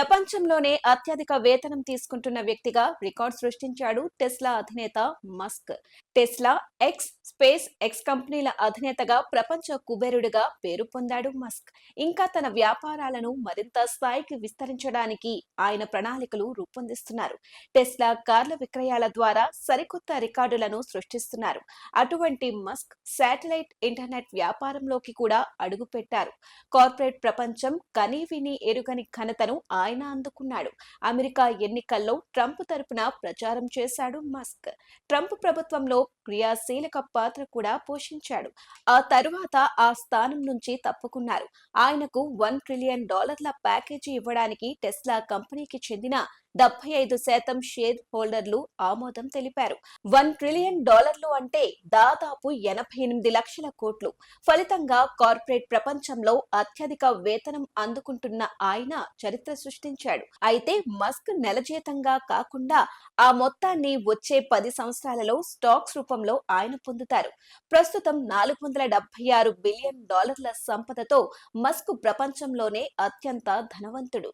ప్రపంచంలోనే అత్యధిక వేతనం తీసుకుంటున్న వ్యక్తిగా రికార్డ్ సృష్టించాడు టెస్లా అధినేత Musk. Tesla X SpaceX కంపెనీల అధినేతగా ప్రపంచ కుబేరుడిగా పేరు పొందాడు మస్క్. ఇంకా తన వ్యాపారాలను మరింత స్థాయికి విస్తరించడానికి ఆయన ప్రణాళికలు రూపొందిస్తున్నారు. టెస్లా కార్ల విక్రయాల ద్వారా సరికొత్త రికార్డులను సృష్టిస్తున్నారు. అటువంటి మస్క్ శాటిలైట్ ఇంటర్నెట్ వ్యాపారంలోకి కూడా అడుగుపెట్టారు. కార్పొరేట్ ప్రపంచం కనీవిని ఎరుగని ఘనతను ఆయన అందుకున్నాడు. అమెరికా ఎన్నికల్లో ట్రంప్ తరపున ప్రచారం చేశాడు మస్క్. ట్రంప్ ప్రభుత్వంలో క్రియాశీలక పాత్ర కూడా పోషించాడు. ఆ తరువాత ఆ స్థానం నుంచి తప్పుకున్నారు. ఆయనకు వన్ ట్రిలియన్ డాలర్ల ప్యాకేజీ ఇవ్వడానికి టెస్లా కంపెనీకి చెందిన డెబ్బై ఐదు శాతం షేర్ హోల్డర్లు ఆమోదం తెలిపారు. వన్ ట్రిలియన్ డాలర్లు అంటే దాదాపు ఎనభై ఎనిమిది లక్షల కోట్లు. ఫలితంగా కార్పొరేట్ ప్రపంచంలో అత్యధిక వేతనం అందుకుంటున్న ఆయన చరిత్ర సృష్టించాడు. అయితే మస్క్ నెల జీతంగా కాకుండా ఆ మొత్తాన్ని వచ్చే పది సంవత్సరాలలో స్టాక్స్ రూపంలో ఆయన పొందుతారు. ప్రస్తుతం నాలుగు వందల డెబ్బై ఆరు బిలియన్ డాలర్ల సంపదతో మస్క్ ప్రపంచంలోనే అత్యంత ధనవంతుడు.